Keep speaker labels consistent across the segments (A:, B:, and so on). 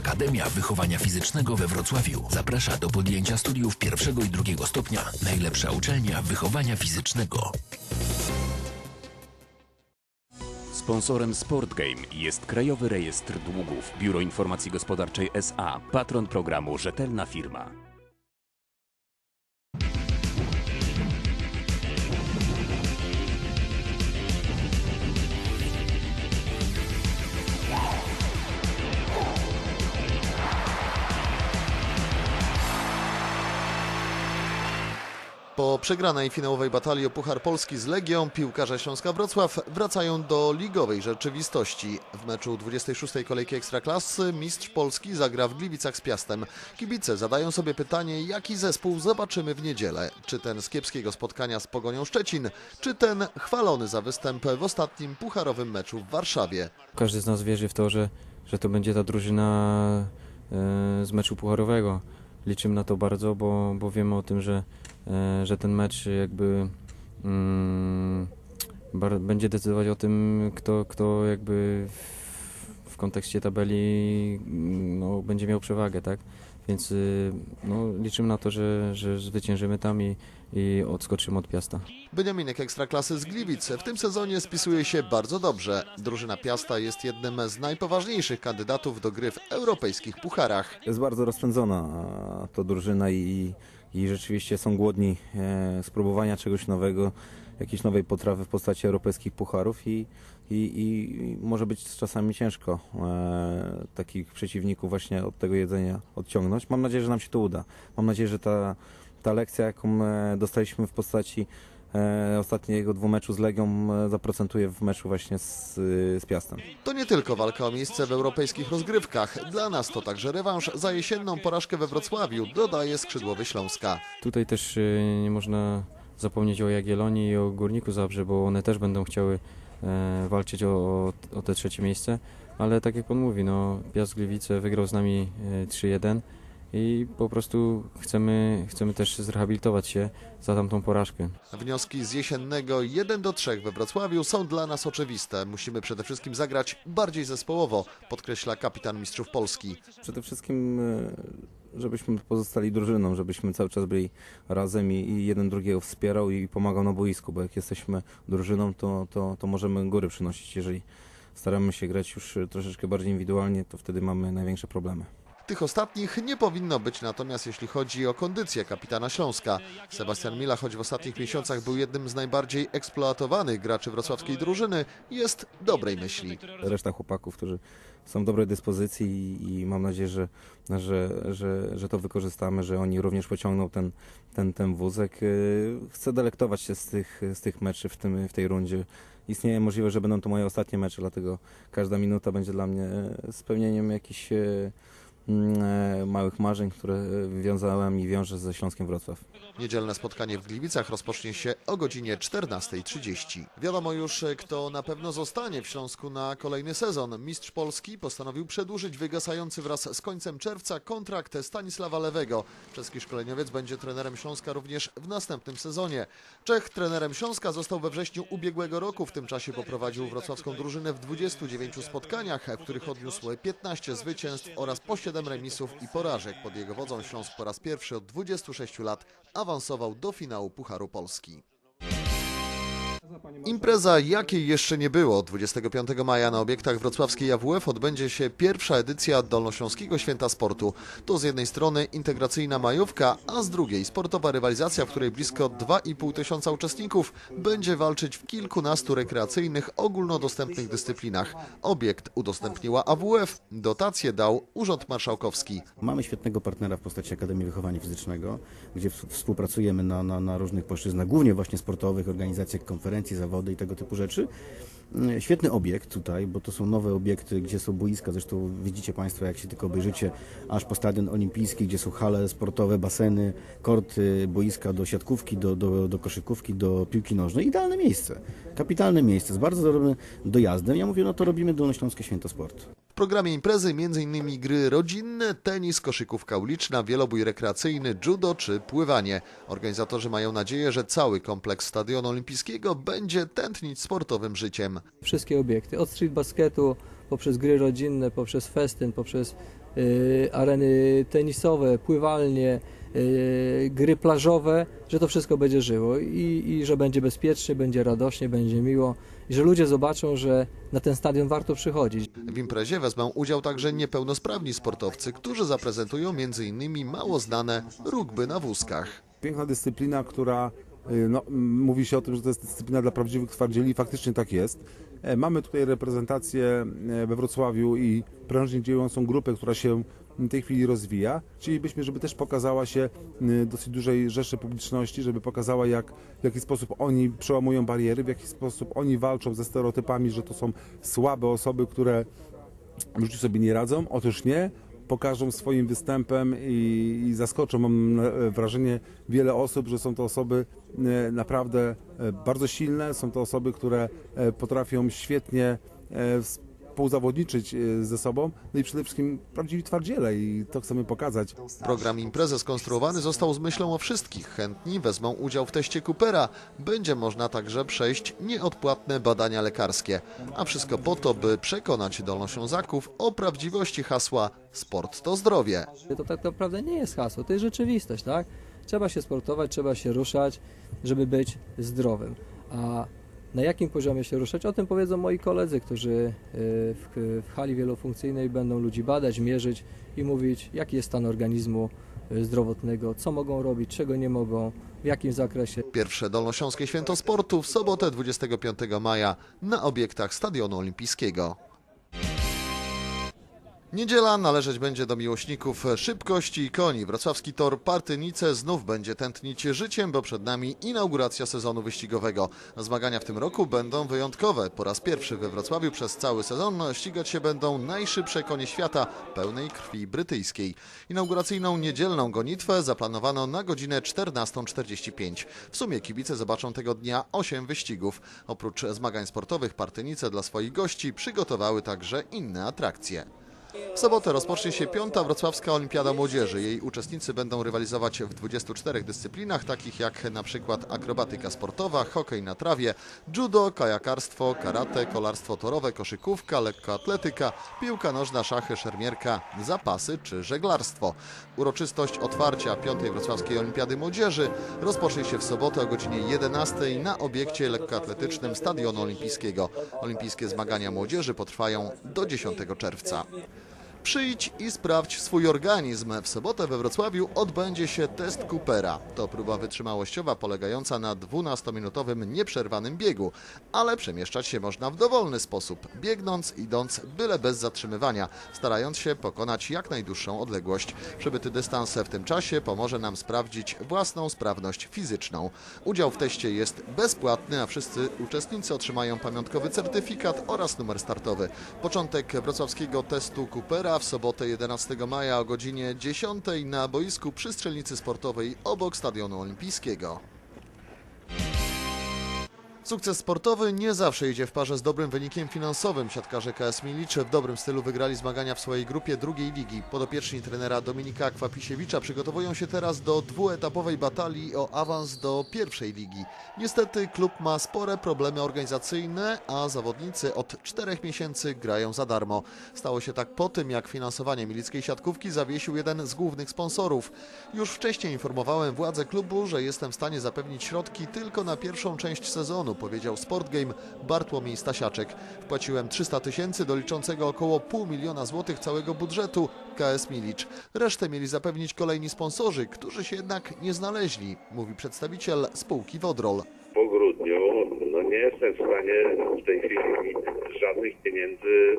A: Akademia Wychowania Fizycznego we Wrocławiu zaprasza do podjęcia studiów pierwszego i drugiego stopnia. Najlepsza uczelnia wychowania fizycznego.
B: Sponsorem Sportgame jest Krajowy Rejestr Długów, Biuro Informacji Gospodarczej SA, patron programu Rzetelna Firma.
C: Po przegranej finałowej batalii o Puchar Polski z Legią piłkarze Śląska Wrocław wracają do ligowej rzeczywistości. W meczu 26. kolejki Ekstraklasy mistrz Polski zagra w Gliwicach z Piastem. Kibice zadają sobie pytanie, jaki zespół zobaczymy w niedzielę. Czy ten z kiepskiego spotkania z Pogonią Szczecin, czy ten chwalony za występ w ostatnim pucharowym meczu w Warszawie.
D: Każdy z nas wierzy w to, że, że to będzie ta drużyna e, z meczu pucharowego. Liczymy na to bardzo, bo, bo wiemy o tym, że, e, że ten mecz jakby mm, będzie decydować o tym, kto, kto jakby w, w kontekście tabeli mm, no, będzie miał przewagę, tak? Więc y, no, liczymy na to, że, że zwyciężymy tam i, i odskoczymy od Piasta.
C: Beniaminek Ekstraklasy z Gliwic w tym sezonie spisuje się bardzo dobrze. Drużyna Piasta jest jednym z najpoważniejszych kandydatów do gry w europejskich pucharach.
E: Jest bardzo rozpędzona to drużyna i, i rzeczywiście są głodni e, spróbowania czegoś nowego, jakiejś nowej potrawy w postaci europejskich pucharów i, i, i może być czasami ciężko e, takich przeciwników właśnie od tego jedzenia odciągnąć. Mam nadzieję, że nam się to uda. Mam nadzieję, że ta, ta lekcja, jaką e, dostaliśmy w postaci e, ostatniego dwumeczu z Legią e, zaprocentuje w meczu właśnie z, z Piastem.
C: To nie tylko walka o miejsce w europejskich rozgrywkach. Dla nas to także rewanż za jesienną porażkę we Wrocławiu, dodaje skrzydłowy Śląska.
D: Tutaj też nie można zapomnieć o Jagiellonii i o Górniku Zabrze, bo one też będą chciały e, walczyć o, o te trzecie miejsce, ale tak jak pan mówi, no Piast Gliwice wygrał z nami e, 3-1 i po prostu chcemy, chcemy też zrehabilitować się za tamtą porażkę.
C: Wnioski z jesiennego 1 do 3 we Wrocławiu są dla nas oczywiste. Musimy przede wszystkim zagrać bardziej zespołowo, podkreśla kapitan mistrzów Polski.
E: Przede wszystkim, e, żebyśmy pozostali drużyną, żebyśmy cały czas byli razem i, i jeden drugiego wspierał i pomagał na boisku, bo jak jesteśmy drużyną, to, to, to możemy góry przynosić. Jeżeli staramy się grać już troszeczkę bardziej indywidualnie, to wtedy mamy największe problemy.
C: Tych ostatnich nie powinno być natomiast jeśli chodzi o kondycję kapitana Śląska. Sebastian Mila, choć w ostatnich miesiącach był jednym z najbardziej eksploatowanych graczy wrocławskiej drużyny, jest dobrej myśli.
E: Reszta chłopaków, którzy są w dobrej dyspozycji i, mam nadzieję, że, że, że, że to wykorzystamy, że oni również pociągną ten, ten, ten wózek. Yy, Chcę delektować się z tych, z tych meczy w, tym, w tej rundzie. Istnieje możliwość, że będą to moje ostatnie mecze, dlatego każda minuta będzie dla mnie spełnieniem jakichś e, e, małych marzeń, które wiązałem i wiążę ze Śląskiem Wrocław.
C: Niedzielne spotkanie w Gliwicach rozpocznie się o godzinie 14.30. Wiadomo już, kto na pewno zostanie w Śląsku na kolejny sezon. Mistrz Polski postanowił przedłużyć wygasający wraz z końcem czerwca kontrakt Stanisława Lewego. Czeski szkoleniowiec będzie trenerem Śląska również w następnym sezonie. Czech trenerem Śląska został we wrześniu ubiegłego roku. W tym czasie poprowadził wrocławską drużynę w 29 spotkaniach, w których odniósł 15 zwycięstw oraz po 7 remisów i porażek. Pod jego wodzą Śląsk po raz pierwszy od 26 lat awansował do finału Pucharu Polski. Impreza, jakiej jeszcze nie było, 25 maja na obiektach wrocławskiej AWF odbędzie się pierwsza edycja Dolnośląskiego Święta Sportu. To z jednej strony integracyjna majówka, a z drugiej sportowa rywalizacja, w której blisko 2,5 tysiąca uczestników będzie walczyć w kilkunastu rekreacyjnych, ogólnodostępnych dyscyplinach. Obiekt udostępniła AWF, dotację dał Urząd Marszałkowski.
F: Mamy świetnego partnera w postaci Akademii Wychowania Fizycznego, gdzie współpracujemy na, na, na różnych płaszczyznach, głównie właśnie sportowych, organizacjach konferencji, zawody i tego typu rzeczy. Mm, Świetny obiekt tutaj, bo to są nowe obiekty, gdzie są boiska, zresztą widzicie Państwo, jak się tylko obejrzycie, aż po stadion olimpijski, gdzie są hale sportowe, baseny, korty, boiska do siatkówki, do, do, do koszykówki, do piłki nożnej. Idealne miejsce, kapitalne miejsce, z bardzo dobrym dojazdem. Ja mówię, no to robimy Dolnośląskie Święto Sportu.
C: Programie imprezy m.in. gry rodzinne, tenis, koszykówka uliczna, wielobój rekreacyjny, judo czy pływanie. Organizatorzy mają nadzieję, że cały kompleks Stadionu Olimpijskiego będzie tętnić sportowym życiem.
G: wszystkie obiekty, od street basketu poprzez gry rodzinne, poprzez festyn, poprzez y, areny tenisowe, pływalnie, gry plażowe, że to wszystko będzie żyło i, i że będzie bezpiecznie, będzie radośnie, będzie miło i że ludzie zobaczą, że na ten stadion warto przychodzić.
C: W imprezie wezmą udział także niepełnosprawni sportowcy, którzy zaprezentują m.in. mało znane rugby na wózkach.
H: Piękna dyscyplina, która y, no, mówi się o tym, że to jest dyscyplina dla prawdziwych twardzieli, faktycznie tak jest. E, Mamy tutaj reprezentację e, we Wrocławiu i prężnie działającą grupę, która się w tej chwili rozwija. Chcielibyśmy, żeby też pokazała się y, dosyć dużej rzeszy publiczności, żeby pokazała, jak, w jaki sposób oni przełamują bariery, w jaki sposób oni walczą ze stereotypami, że to są słabe osoby, które w życiu sobie nie radzą. Otóż nie. Pokażą swoim występem i, i zaskoczą, mam e, wrażenie, wiele osób, że są to osoby e, naprawdę e, bardzo silne, są to osoby, które potrafią świetnie współzawodniczyć e, ze sobą, no i przede wszystkim prawdziwi twardziele i to chcemy pokazać.
C: Program imprezy skonstruowany został z myślą o wszystkich. Chętni wezmą udział w teście Coopera. Będzie można także przejść nieodpłatne badania lekarskie. A wszystko po to, by przekonać Dolnoślązaków o prawdziwości hasła Sport to zdrowie.
G: To tak naprawdę nie jest hasło, to jest rzeczywistość, tak? Trzeba się sportować, trzeba się ruszać, żeby być zdrowym. A na jakim poziomie się ruszać? O tym powiedzą moi koledzy, którzy y, w, w hali wielofunkcyjnej będą ludzi badać, mierzyć i mówić, jaki jest stan organizmu y, zdrowotnego, co mogą robić, czego nie mogą, w jakim zakresie.
C: Pierwsze Dolnośląskie Święto Sportu w sobotę 25 maja na obiektach Stadionu Olimpijskiego. Niedziela należeć będzie do miłośników szybkości i koni. Wrocławski tor Partynice znów będzie tętnić życiem, bo przed nami inauguracja sezonu wyścigowego. Zmagania w tym roku będą wyjątkowe. Po raz pierwszy we Wrocławiu przez cały sezon ścigać się będą najszybsze konie świata pełnej krwi brytyjskiej. Inauguracyjną niedzielną gonitwę zaplanowano na godzinę 14.45. W sumie kibice zobaczą tego dnia 8 wyścigów. Oprócz zmagań sportowych Partynice dla swoich gości przygotowały także inne atrakcje. W sobotę rozpocznie się piąta Wrocławska Olimpiada Młodzieży. Jej uczestnicy będą rywalizować w 24 dyscyplinach, takich jak przykład akrobatyka sportowa, hokej na trawie, judo, kajakarstwo, karate, kolarstwo torowe, koszykówka, lekkoatletyka, piłka nożna, szachy, szermierka, zapasy czy żeglarstwo. Uroczystość otwarcia piątej Wrocławskiej Olimpiady Młodzieży rozpocznie się w sobotę o godzinie 11 na obiekcie lekkoatletycznym Stadionu Olimpijskiego. Olimpijskie zmagania młodzieży potrwają do 10 czerwca. Przyjdź i sprawdź swój organizm. W sobotę we Wrocławiu odbędzie się test Coopera. To próba wytrzymałościowa polegająca na 12-minutowym nieprzerwanym biegu, ale przemieszczać się można w dowolny sposób, biegnąc, idąc, byle bez zatrzymywania, starając się pokonać jak najdłuższą odległość. Przebyty dystans w tym czasie pomoże nam sprawdzić własną sprawność fizyczną. Udział w teście jest bezpłatny, a wszyscy uczestnicy otrzymają pamiątkowy certyfikat oraz numer startowy. Początek wrocławskiego testu Coopera w sobotę 11 maja o godzinie 10 na boisku przy strzelnicy sportowej obok Stadionu Olimpijskiego. Sukces sportowy nie zawsze idzie w parze z dobrym wynikiem finansowym. Siatkarze KS Milicz w dobrym stylu wygrali zmagania w swojej grupie drugiej ligi. Podopieczni trenera Dominika Kwapisiewicza przygotowują się teraz do dwuetapowej batalii o awans do pierwszej ligi. Niestety klub ma spore problemy organizacyjne, a zawodnicy od czterech miesięcy grają za darmo. Stało się tak po tym, jak finansowanie milickiej siatkówki zawiesił jeden z głównych sponsorów. Już wcześniej informowałem władze klubu, że jestem w stanie zapewnić środki tylko na pierwszą część sezonu, powiedział Sportgame Bartłomiej Stasiaczek. Wpłaciłem 300 tysięcy do liczącego około pół miliona złotych całego budżetu KS Milicz. Resztę mieli zapewnić kolejni sponsorzy, którzy się jednak nie znaleźli, mówi przedstawiciel spółki Wodrol.
I: po grudniu no nie jestem w stanie w tej chwili żadnych pieniędzy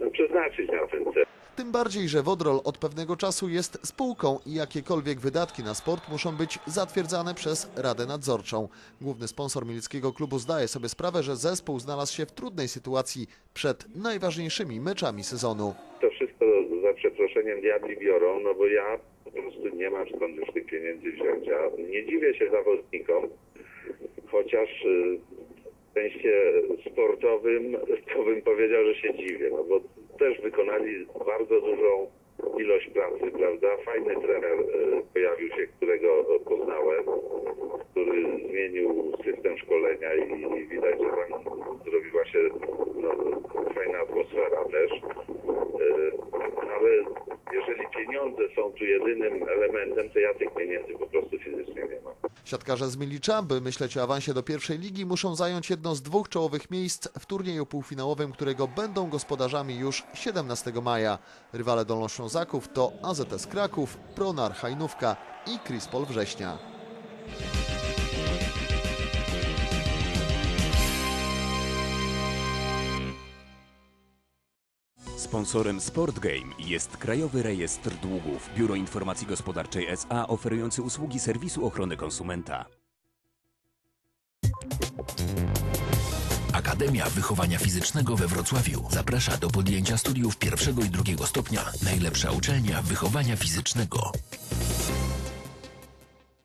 I: yy, przeznaczyć na ten cel.
C: Tym bardziej, że Wodrol od pewnego czasu jest spółką i jakiekolwiek wydatki na sport muszą być zatwierdzane przez Radę Nadzorczą. Główny sponsor milickiego klubu zdaje sobie sprawę, że zespół znalazł się w trudnej sytuacji przed najważniejszymi meczami sezonu.
I: To wszystko za przeproszeniem diabli biorą, no bo ja po prostu nie mam skąd już tych pieniędzy wziąć. A nie dziwię się zawodnikom, chociaż yy, w sensie sportowym to bym powiedział, że się dziwię, no bo też wykonali bardzo dużą ilość pracy, prawda? Fajny trener e, pojawił się, którego poznałem, który zmienił system szkolenia i, i widać, że tam zrobiła się no, fajna atmosfera też. E, Ale jeżeli pieniądze są tu jedynym elementem, to ja tych pieniędzy po prostu fizycznie nie mam.
C: Siatkarze z Milicza, by myśleć o awansie do pierwszej ligi, muszą zająć jedno z dwóch czołowych miejsc w turnieju półfinałowym, którego będą gospodarzami już 17 maja. Rywale Dolnoślązaków to AZS Kraków, Pronar Hajnówka i Krispol Września.
B: Sponsorem Sportgame jest Krajowy Rejestr Długów, Biuro Informacji Gospodarczej SA oferujący usługi serwisu ochrony konsumenta.
A: Akademia Wychowania Fizycznego we Wrocławiu zaprasza do podjęcia studiów pierwszego i drugiego stopnia. Najlepsza uczelnia wychowania fizycznego.